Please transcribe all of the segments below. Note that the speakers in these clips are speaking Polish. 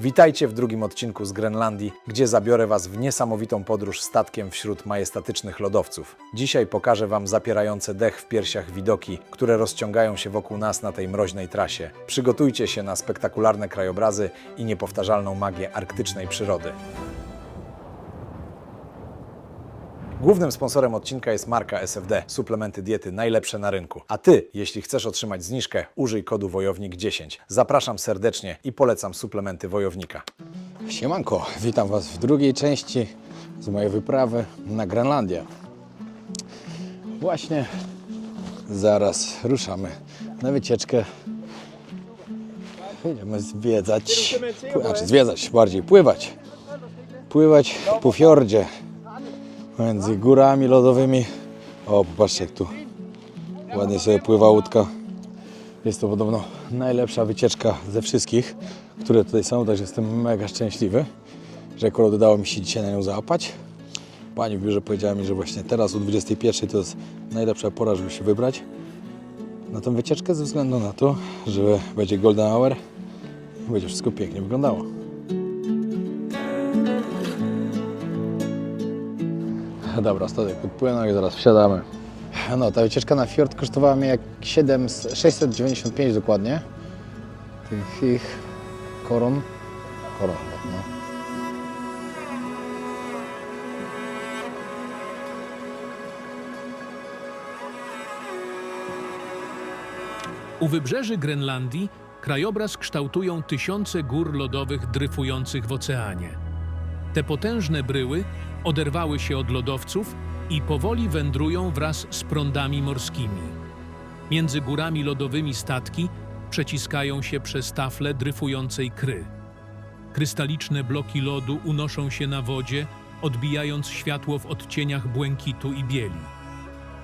Witajcie w drugim odcinku z Grenlandii, gdzie zabiorę Was w niesamowitą podróż statkiem wśród majestatycznych lodowców. Dzisiaj pokażę Wam zapierające dech w piersiach widoki, które rozciągają się wokół nas na tej mroźnej trasie. Przygotujcie się na spektakularne krajobrazy i niepowtarzalną magię arktycznej przyrody. Głównym sponsorem odcinka jest marka SFD, suplementy diety najlepsze na rynku. A Ty, jeśli chcesz otrzymać zniżkę, użyj kodu WOJOWNIK10. Zapraszam serdecznie i polecam suplementy Wojownika. Siemanko, witam Was w drugiej części z mojej wyprawy na Grenlandię. Właśnie zaraz ruszamy na wycieczkę. Będziemy zwiedzać, znaczy zwiedzać, bardziej pływać. Pływać po fiordzie między górami lodowymi. O, popatrzcie jak tu ładnie sobie pływa łódka. Jest to podobno najlepsza wycieczka ze wszystkich, które tutaj są, także jestem mega szczęśliwy, że akurat udało mi się dzisiaj na nią załapać. Pani w biurze powiedziała mi, że właśnie teraz o 21 to jest najlepsza pora, żeby się wybrać na tą wycieczkę ze względu na to, że będzie golden hour i będzie wszystko pięknie wyglądało. Dobra, statek podpłynął i zaraz wsiadamy. No, ta wycieczka na fiord kosztowała mnie jak 7, 695 dokładnie. Tych ich koron. Koron, no. U wybrzeży Grenlandii krajobraz kształtują tysiące gór lodowych dryfujących w oceanie. Te potężne bryły oderwały się od lodowców i powoli wędrują wraz z prądami morskimi. Między górami lodowymi statki przeciskają się przez tafle dryfującej kry. Krystaliczne bloki lodu unoszą się na wodzie, odbijając światło w odcieniach błękitu i bieli.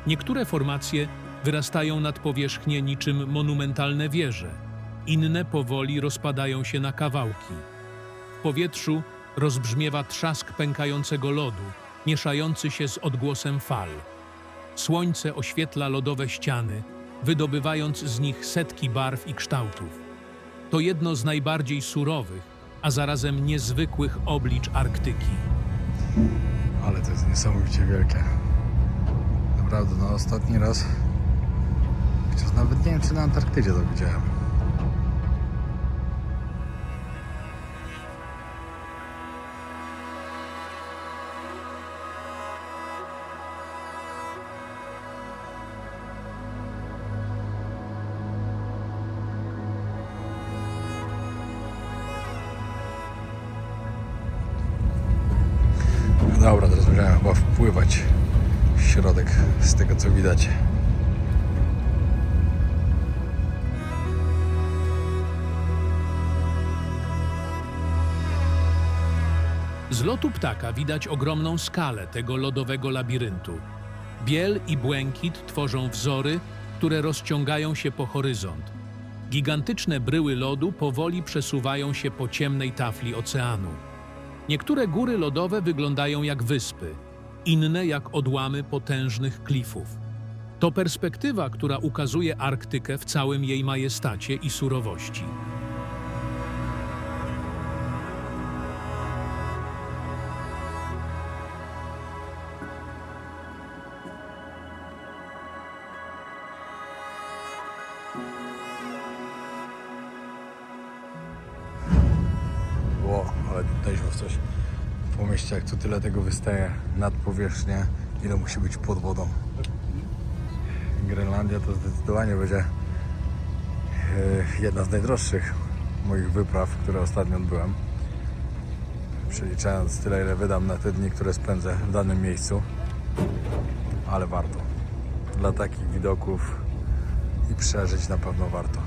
Niektóre formacje wyrastają nad powierzchnię niczym monumentalne wieże, inne powoli rozpadają się na kawałki. W powietrzu rozbrzmiewa trzask pękającego lodu, mieszający się z odgłosem fal. Słońce oświetla lodowe ściany, wydobywając z nich setki barw i kształtów. To jedno z najbardziej surowych, a zarazem niezwykłych oblicz Arktyki. Ale to jest niesamowicie wielkie. Naprawdę, no ostatni raz. Chociaż nawet nie wiem, czy na Antarktydzie to widziałem. Widać. Z lotu ptaka widać ogromną skalę tego lodowego labiryntu. Biel i błękit tworzą wzory, które rozciągają się po horyzont. Gigantyczne bryły lodu powoli przesuwają się po ciemnej tafli oceanu. Niektóre góry lodowe wyglądają jak wyspy, inne jak odłamy potężnych klifów. To perspektywa, która ukazuje Arktykę w całym jej majestacie i surowości. Ło, ale w coś po mieście, jak tu tyle tego wystaje nad powierzchnię, ile musi być pod wodą. Grenlandia to zdecydowanie będzie e, jedna z najdroższych moich wypraw, które ostatnio odbyłem. Przeliczając tyle, ile wydam na te dni, które spędzę w danym miejscu. Ale warto. Dla takich widoków i przeżyć na pewno warto.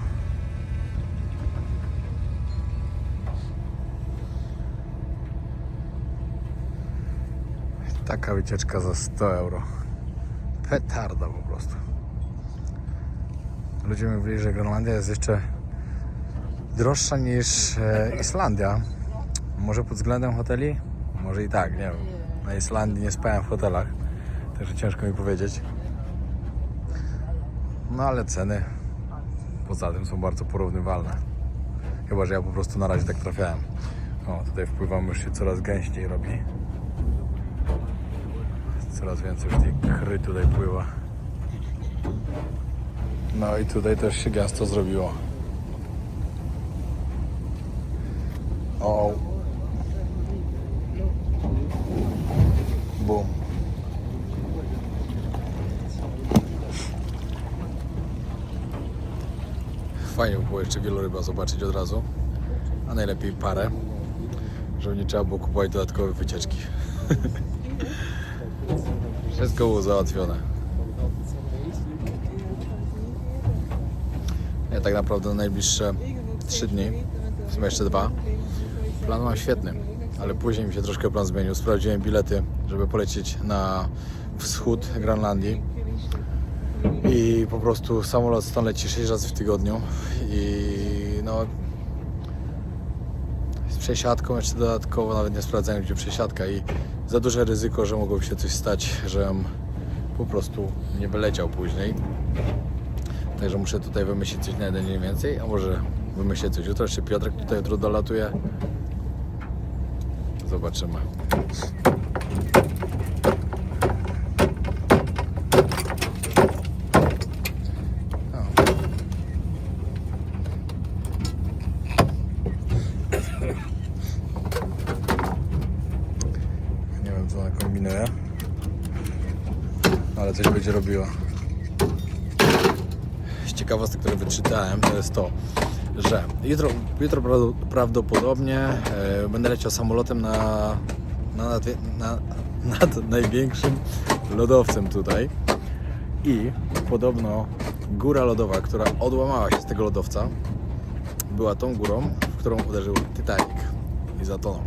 Taka wycieczka za 100 euro. Petarda po prostu. Ludzie mówili, że Grenlandia jest jeszcze droższa niż e, Islandia. Może pod względem hoteli? Może i tak, nie wiem. Na Islandii nie spałem w hotelach, także ciężko mi powiedzieć. No ale ceny poza tym są bardzo porównywalne. Chyba, że ja po prostu na razie tak trafiałem. O, tutaj wpływamy już się coraz gęściej robi. Coraz więcej już tej kry tutaj pływa. No i tutaj też się gęsto zrobiło. O. Bum. Fajnie by było jeszcze wieloryba zobaczyć od razu, a najlepiej parę, żeby nie trzeba było kupować dodatkowe wycieczki. Wszystko było załatwione. Tak naprawdę na najbliższe 3 dni, w sumie jeszcze dwa, plan mam świetny, ale później mi się troszkę plan zmienił. Sprawdziłem bilety, żeby polecieć na wschód Grenlandii i po prostu samolot stąd leci 6 razy w tygodniu i no z przesiadką jeszcze dodatkowo, nawet nie sprawdzałem gdzie przesiadka i za duże ryzyko, że mogłoby się coś stać, że po prostu nie wyleciał później. Także muszę tutaj wymyślić coś na jeden dzień więcej, a może wymyślę coś jutro, czy Piotrek tutaj jutro dolatuje. Zobaczymy. Nie wiem co ona kombinuje, ale coś będzie robiła. Z ciekawostek, wyczytałem, to jest to, że jutro, jutro prawdo- prawdopodobnie e, będę leciał samolotem na, na, nad, na, nad największym lodowcem tutaj i podobno góra lodowa, która odłamała się z tego lodowca, była tą górą, w którą uderzył Titanic i zatonął.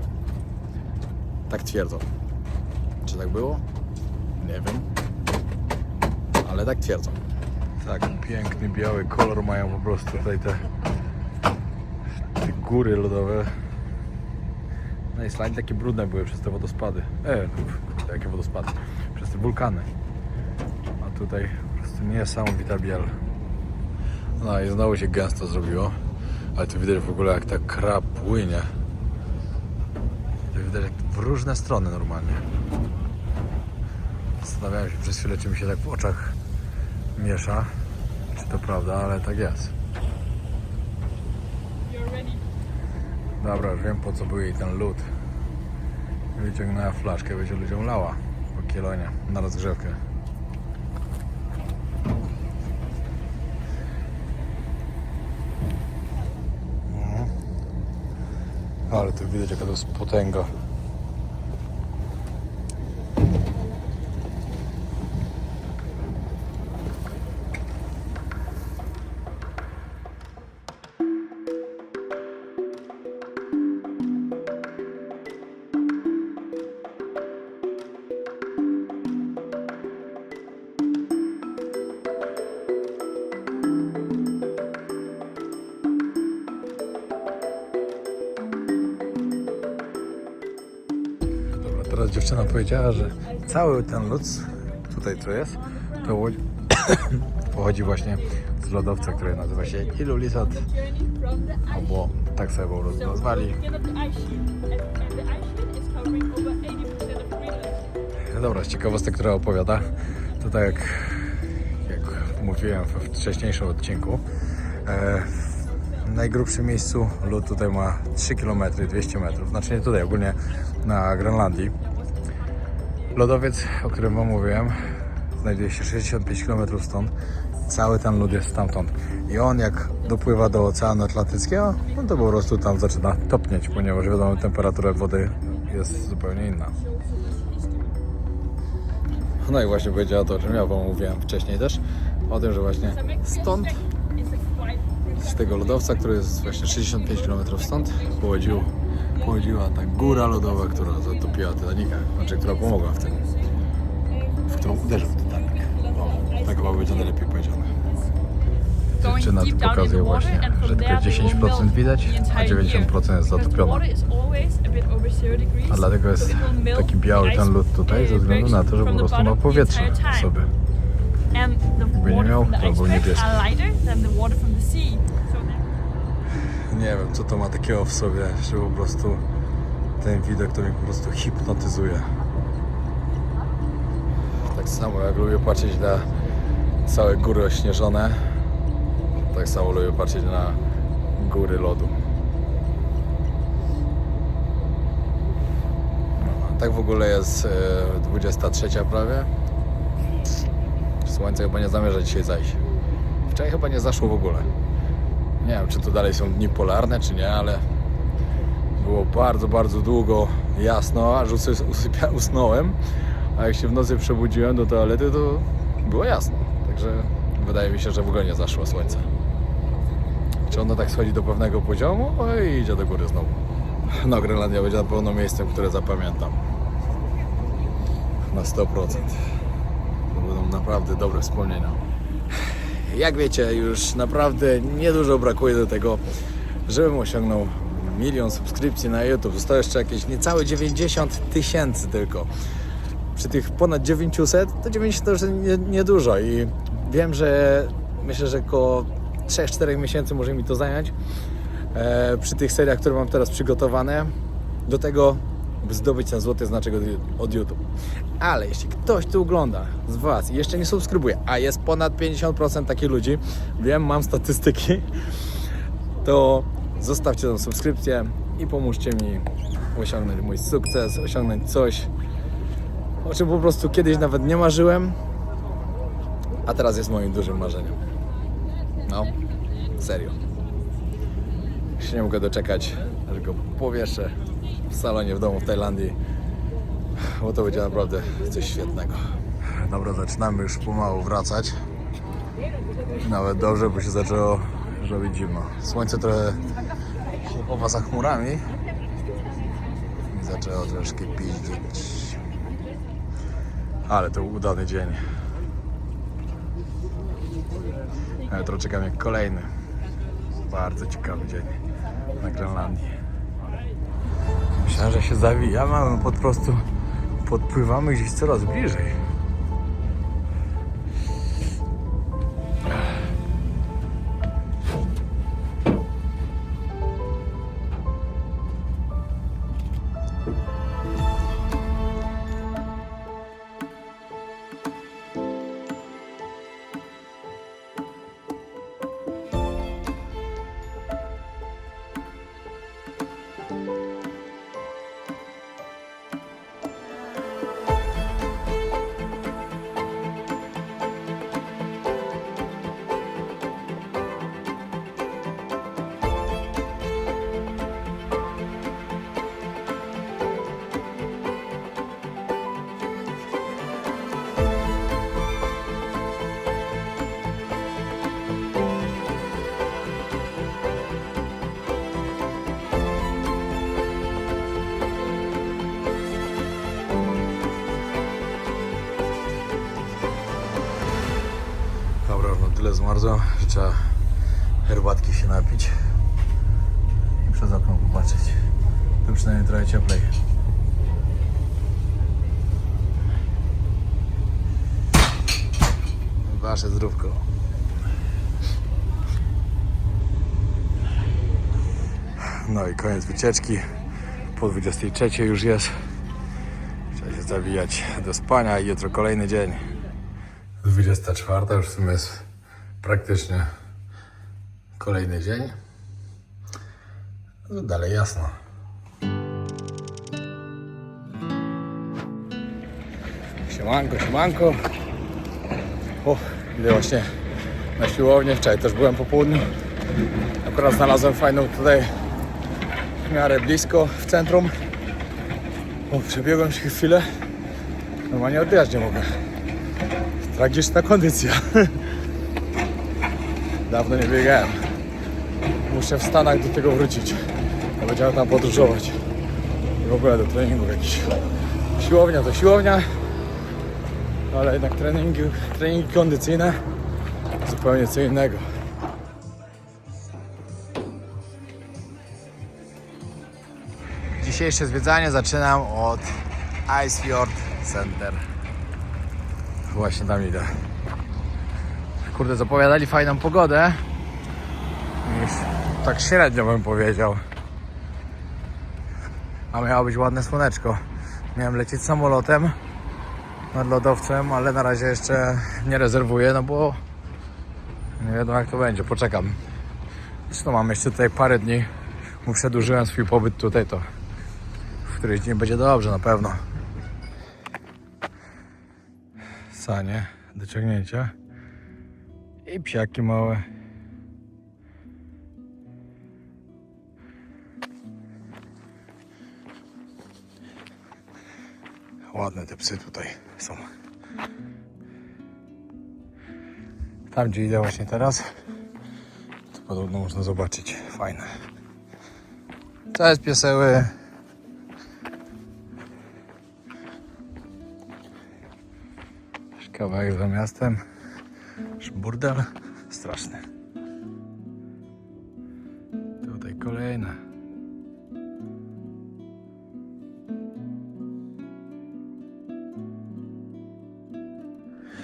Tak twierdzą. Czy tak było? Nie wiem. Ale tak twierdzą. Tak, piękny biały kolor mają po prostu tutaj te, te góry lodowe. Na Islandii takie brudne były przez te wodospady. E, jakie wodospady? Przez te wulkany. A tutaj po prostu niesamowita biel. No i znowu się gęsto zrobiło. Ale tu widać w ogóle jak ta kra płynie. To widać jak w różne strony normalnie. Zastanawiałem się przez chwilę, czy mi się tak w oczach miesza. Czy to prawda, ale tak jest. Dobra, już wiem po co był jej ten lód. Wyciągnęła flaszkę, będzie ludziom lała po kielonie na rozgrzewkę. Mhm. Ale tu widać jaka to jest potęga. Powiedziała, że cały ten lód, tutaj co jest, to łodź- pochodzi właśnie z lodowca, który nazywa się Ilulisat, albo tak sobie po prostu nazwali. Dobra, z ciekawostek, która opowiada, to tak jak, jak mówiłem w wcześniejszym odcinku, e, w najgrubszym miejscu lód tutaj ma 3 km 200 metrów, znaczy nie tutaj, ogólnie na Grenlandii. Lodowiec, o którym Wam mówiłem, znajduje się 65 km stąd. Cały ten lód jest stamtąd. I on jak dopływa do Oceanu Atlantyckiego, no to po prostu tam zaczyna topnieć, ponieważ wiadomo, temperatura wody jest zupełnie inna. No i właśnie powiedziała to, o czym ja Wam mówiłem wcześniej też, o tym, że właśnie stąd, z tego lodowca, który jest właśnie 65 km stąd, pochodził, pochodziła ta góra lodowa, która zatopiła Titanica, znaczy która pomogła w tym, w którą uderzył Titanic. O, tak chyba będzie najlepiej powiedziane. Dziewczyna tu pokazuje właśnie, że tylko 10% widać, a 90% jest zatopione. A dlatego jest taki biały ten lód tutaj, ze względu na to, że po prostu ma powietrze w sobie. Jakby nie miał, to był niebieski. Nie wiem, co to ma takiego w sobie, że po prostu Ten widok to mnie po prostu hipnotyzuje. Tak samo jak lubię patrzeć na całe góry ośnieżone, tak samo lubię patrzeć na góry lodu. No, tak w ogóle jest e, 23 prawie. Słońce chyba nie zamierza dzisiaj zajść. Wczoraj chyba nie zaszło w ogóle. Nie wiem, czy to dalej są dni polarne, czy nie, ale było bardzo, bardzo długo jasno, aż usy- usypia, usnąłem. A jak się w nocy przebudziłem do toalety, to było jasno. Także wydaje mi się, że w ogóle nie zaszło słońce. Czy ono tak schodzi do pewnego poziomu? Oj, idzie do góry znowu. No, Grenlandia będzie na pewno miejscem, które zapamiętam. Na 100%. To będą naprawdę dobre wspomnienia. Jak wiecie, już naprawdę niedużo brakuje do tego, żebym osiągnął milion subskrypcji na YouTube. Zostało jeszcze jakieś niecałe 90 tysięcy tylko. Przy tych ponad 900 to 90 to już nie- niedużo i wiem, że myślę, że około 3-4 miesięcy może mi to zająć e, przy tych seriach, które mam teraz przygotowane do tego, zdobyć ten złoty znaczek od, YouTube. Ale jeśli ktoś tu ogląda z Was i jeszcze nie subskrybuje, a jest ponad 50% takich ludzi, wiem, mam statystyki, to zostawcie tą subskrypcję i pomóżcie mi osiągnąć mój sukces, osiągnąć coś, o czym po prostu kiedyś nawet nie marzyłem, a teraz jest moim dużym marzeniem. No, serio. Się nie mogę doczekać, aż go powieszę w salonie w domu w Tajlandii, bo to będzie naprawdę coś świetnego. Dobra, zaczynamy już pomału wracać. Nawet dobrze, bo się zaczęło robić zimno. Słońce trochę się chowa za chmurami i zaczęło troszkę piździć. Ale to udany dzień. Jutro czeka mnie kolejny bardzo ciekawy dzień na Grenlandii. Że się zawijamy, a my po prostu podpływamy gdzieś coraz bliżej. Zmarzło, że trzeba herbatki się napić i przez okno popatrzeć. Tu przynajmniej trochę cieplej. Wasze zdrówko. No i koniec wycieczki. Po 23 już jest. Trzeba się zawijać do spania i jutro kolejny dzień. 24 już w sumie jest praktycznie kolejny dzień. No dalej jasno. Siemanko, siemanko. O, idę właśnie na siłownię. Wczoraj też byłem po południu. Akurat znalazłem fajną tutaj w miarę blisko w centrum. O, przebiegłem się chwilę. Normalnie oddychać nie mogę. Tragiczna kondycja. Dawno nie biegałem. Muszę w Stanach do tego wrócić. Będziemy tam podróżować. I w ogóle do treningów jakiś. Siłownia to siłownia. Ale jednak treningi, treningi kondycyjne zupełnie co innego. Dzisiejsze zwiedzanie zaczynam od Icefjord Center. Właśnie tam idę. Kurde, zapowiadali fajną pogodę. Już tak średnio bym powiedział. A miało być ładne słoneczko. Miałem lecieć samolotem nad lodowcem, ale na razie jeszcze nie rezerwuję, no bo nie wiadomo jak to będzie. Poczekam. Zresztą mam jeszcze tutaj parę dni. Mu przedłużyłem swój pobyt tutaj, to w któryś dzień będzie dobrze na pewno. Sanie do ciągnięcia i psiaki małe. Ładne te psy tutaj są. Tam gdzie idę właśnie teraz, to podobno można zobaczyć. Fajne. Cześć pieseły. Kawałek za miastem. Burdel straszny. Tutaj kolejne.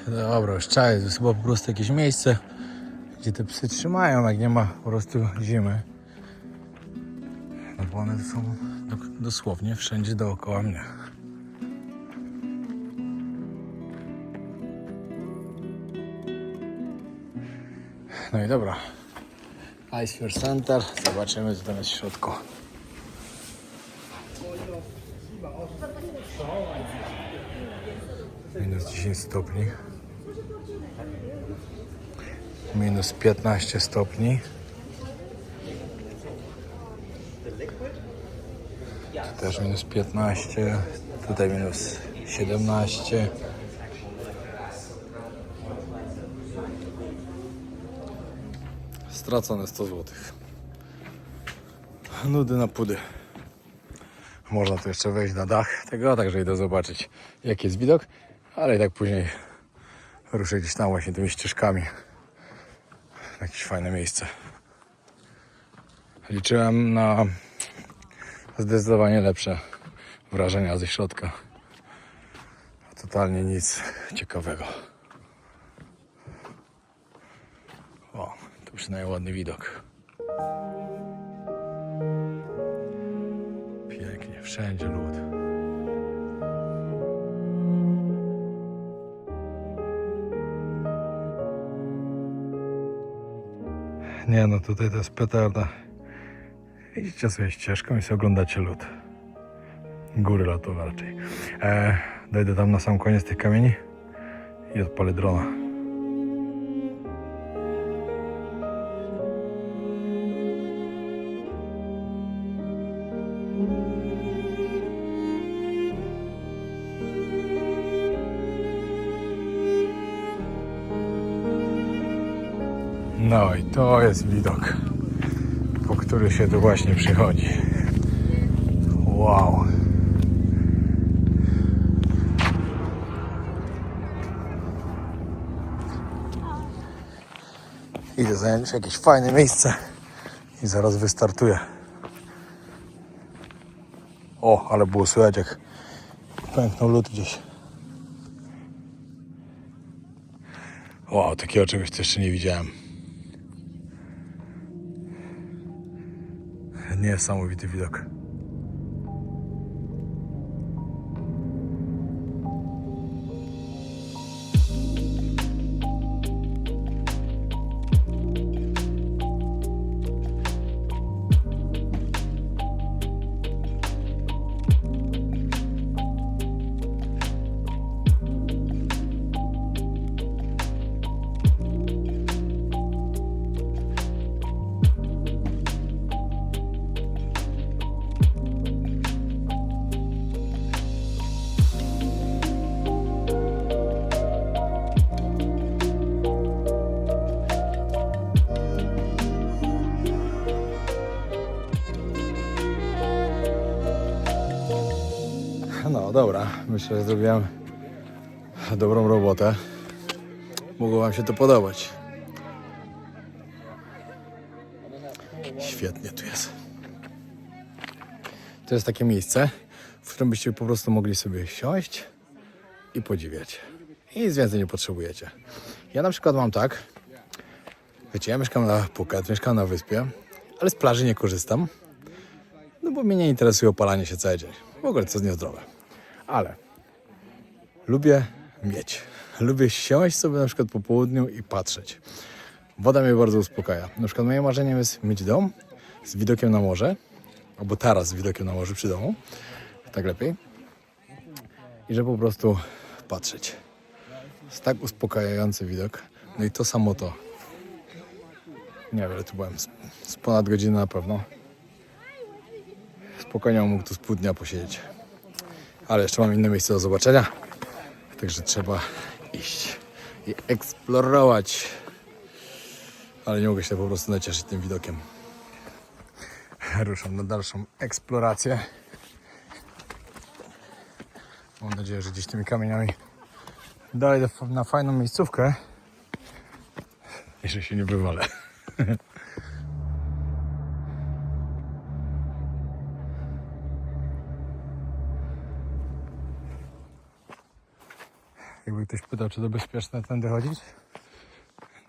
Dobra, już czas. To jest chyba po prostu jakieś miejsce, gdzie te psy trzymają, jak nie ma po prostu zimy. No bo one są do- dosłownie wszędzie dookoła mnie. No i dobra. Ice Fair Center. Zobaczymy, co tam jest w środku. Minus 10 stopni. Minus 15 stopni. Tu też minus 15. Tutaj minus 17. Stracone 100 zł. Nudy na pudy. Można tu jeszcze wejść na dach tego, także idę zobaczyć jaki jest widok, ale i tak później ruszę gdzieś tam właśnie tymi ścieżkami. Jakieś fajne miejsce. Liczyłem na zdecydowanie lepsze wrażenia ze środka. Totalnie nic ciekawego. Przynajmniej ładny widok. Pięknie, wszędzie lód. Nie no, tutaj to jest petarda. Idziecie sobie ścieżką i sobie oglądacie lód. Góry lotowe raczej. E, dojdę tam na sam koniec tych kamieni i odpalę drona. No i to jest widok, po który się tu właśnie przychodzi. Wow. Idę zająć jakieś fajne miejsce i zaraz wystartuję. O, ale było słychać jak pęknął lód gdzieś. Wow, takiego czegoś jeszcze nie widziałem. Niesamowity widok. No dobra, myślę, że zrobiłem dobrą robotę. Mogło Wam się to podobać. Świetnie tu jest. To jest takie miejsce, w którym byście po prostu mogli sobie siąść i podziwiać. I nic więcej nie potrzebujecie. Ja na przykład mam tak, wiecie, ja mieszkam na Phuket, mieszkam na wyspie, ale z plaży nie korzystam. No bo mnie nie interesuje opalanie się cały dzień. W ogóle to jest niezdrowe. Ale lubię mieć. Lubię siąść sobie na przykład po południu i patrzeć. Woda mnie bardzo uspokaja. Na przykład moim marzeniem jest mieć dom z widokiem na morze, albo taras z widokiem na morze przy domu. Tak lepiej. I że po prostu patrzeć. Jest tak uspokajający widok. No i to samo to. Nie wiem, ile tu byłem. Z, z ponad godzinę na pewno. Spokojnie mógł tu z pół dnia posiedzieć. Ale jeszcze mam inne miejsce do zobaczenia. Także trzeba iść i eksplorować. Ale nie mogę się po prostu nacieszyć tym widokiem. Ruszam na dalszą eksplorację. Mam nadzieję, że gdzieś tymi kamieniami dalej na fajną miejscówkę. Że się nie wywalę. Jakby ktoś pytał, czy to bezpieczne tędy chodzić?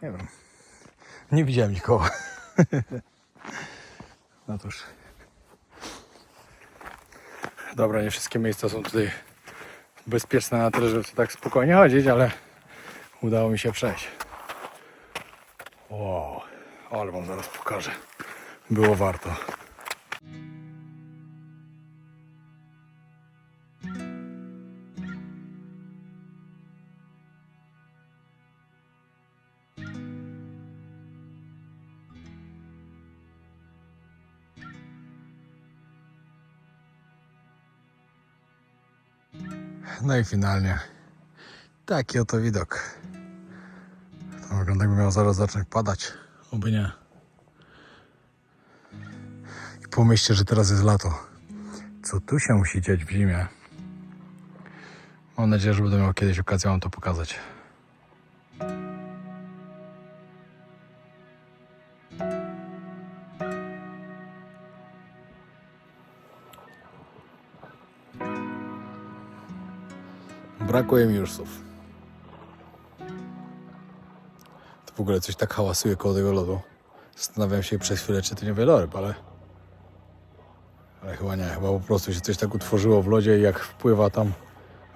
Nie wiem. Nie widziałem nikogo. No cóż. Dobra, nie wszystkie miejsca są tutaj bezpieczne na tyle, żeby tak spokojnie chodzić, ale udało mi się przejść. Wow, ale wam zaraz pokażę. Było warto. I finalnie taki oto widok. To wygląda jakby miał zaraz zacząć padać. Oby nie. I pomyślcie, że teraz jest lato. Co tu się musi dziać w zimie? Mam nadzieję, że będę miał kiedyś okazję wam to pokazać. Brakuje mi już słów. To w ogóle coś tak hałasuje koło tego lodu. Zastanawiam się przez chwilę, czy to nie wieloryb, ale... Ale chyba nie. Chyba po prostu się coś tak utworzyło w lodzie i jak wpływa tam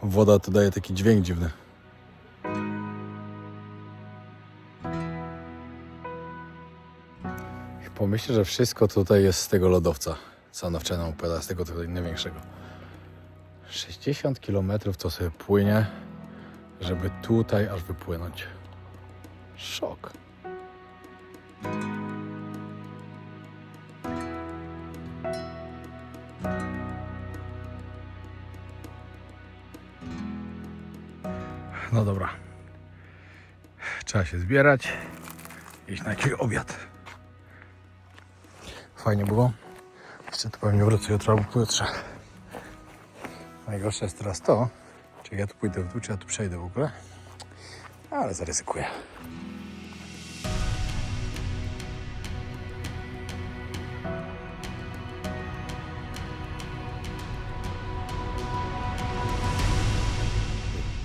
woda, to daje taki dźwięk dziwny. Pomyślę, że wszystko tutaj jest z tego lodowca, co ona wczoraj nam z tego tutaj największego. 60 km to sobie płynie, żeby tutaj aż wypłynąć. Szok. No dobra. Trzeba się zbierać. Iść na jakiś obiad. Fajnie było. Jeszcze tu pewnie wrócę jutro albo pojutrze. Najgorsze jest teraz to, czy ja tu pójdę w dół, czy ja tu przejdę w ogóle. Ale zaryzykuję.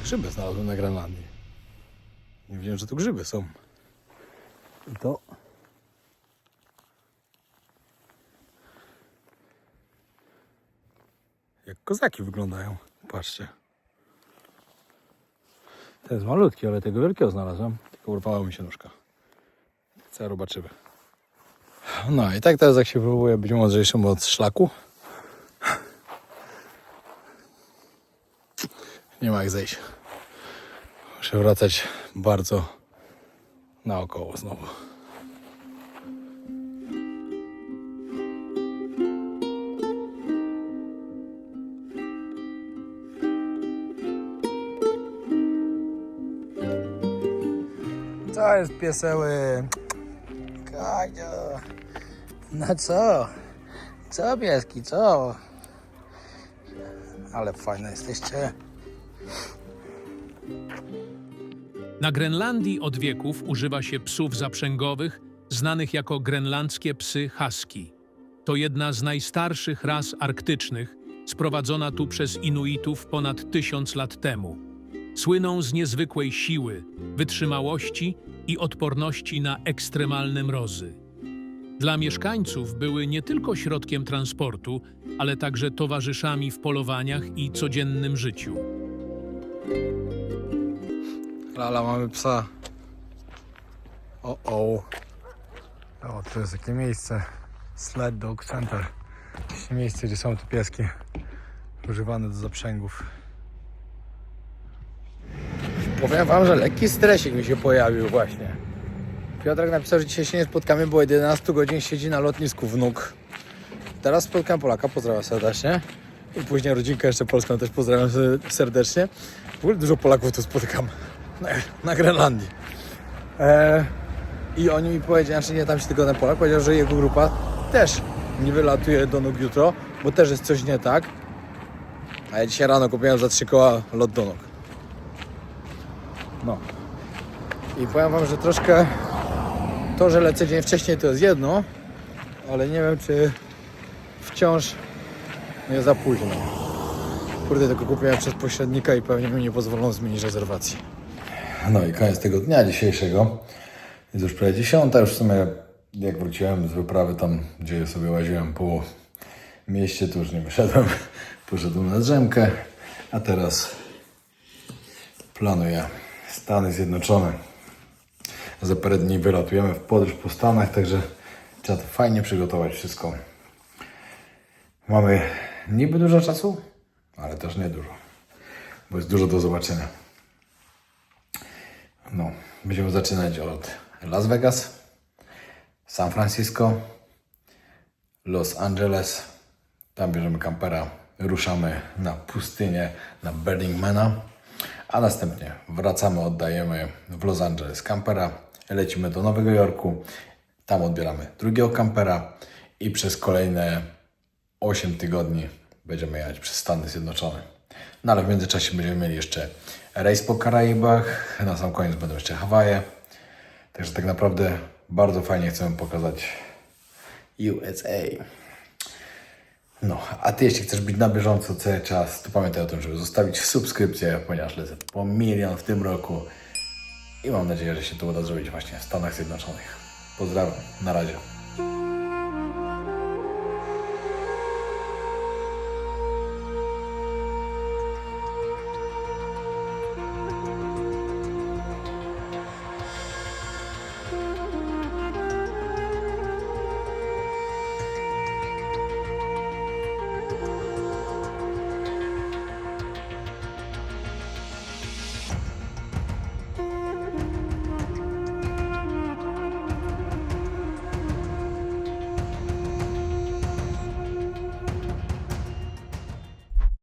Grzyby znalazłem na Grenlandii. Nie wiedziałem, że tu grzyby są. I to... kozaki wyglądają. Patrzcie. Ten jest malutki, ale tego wielkiego znalazłem. Tylko urwała mi się nóżka. Całe robaczywy. No i tak teraz jak się próbuje być mądrzejszym od szlaku. Nie ma jak zejść. Muszę wracać bardzo naokoło znowu. Co jest pieseły? Kadzio. No co? Co pieski, co? Ale fajne jesteście. Na Grenlandii od wieków używa się psów zaprzęgowych, znanych jako grenlandzkie psy husky. To jedna z najstarszych ras arktycznych, sprowadzona tu przez Inuitów ponad tysiąc lat temu. Słyną z niezwykłej siły, wytrzymałości i odporności na ekstremalne mrozy. Dla mieszkańców były nie tylko środkiem transportu, ale także towarzyszami w polowaniach i codziennym życiu. Lala, mamy psa. O, o. O, to jest takie miejsce. Sled Dog Center. Miejsce, gdzie są te pieski używane do zaprzęgów. Powiem wam, że lekki stresik mi się pojawił właśnie. Piotrek napisał, że dzisiaj się nie spotkamy, bo od 11 godzin siedzi na lotnisku wnuk. Teraz spotkałem Polaka, pozdrawiam serdecznie. I później rodzinkę jeszcze polską też pozdrawiam serdecznie. W ogóle dużo Polaków tu spotykam na, na Grenlandii. E, I oni mi powiedzieli, znaczy nie tam się tylko ten Polak, powiedział, że jego grupa też nie wylatuje do nóg jutro, bo też jest coś nie tak. A ja dzisiaj rano kupiłem za trzy koła lot do nóg. No. I powiem wam, że troszkę to, że lecę dzień wcześniej to jest jedno, ale nie wiem czy wciąż nie za późno. Kurde, tylko kupiłem przez pośrednika i pewnie mi nie pozwolą zmienić rezerwacji. No i koniec tego dnia dzisiejszego. Jest już prawie dziesiąta, już w sumie jak wróciłem z wyprawy tam, gdzie sobie łaziłem po mieście, to już nie wyszedłem. Poszedłem na drzemkę, a teraz planuję Stany Zjednoczone. Za parę dni wylatujemy w podróż po Stanach, także trzeba to fajnie przygotować wszystko. Mamy niby dużo czasu, ale też nie dużo, bo jest dużo do zobaczenia. No, będziemy zaczynać od Las Vegas, San Francisco, Los Angeles. Tam bierzemy kampera, ruszamy na pustynię, na Burning Mana, a następnie wracamy, oddajemy w Los Angeles kampera, lecimy do Nowego Jorku, tam odbieramy drugiego kampera i przez kolejne 8 tygodni będziemy jechać przez Stany Zjednoczone. No ale w międzyczasie będziemy mieli jeszcze rejs po Karaibach, na sam koniec będą jeszcze Hawaje. Także tak naprawdę bardzo fajnie chcemy pokazać USA. No, a Ty jeśli chcesz być na bieżąco cały czas, to pamiętaj o tym, żeby zostawić subskrypcję, ponieważ lecę po milion w tym roku i mam nadzieję, że się to uda zrobić właśnie w Stanach Zjednoczonych. Pozdrawiam, na razie.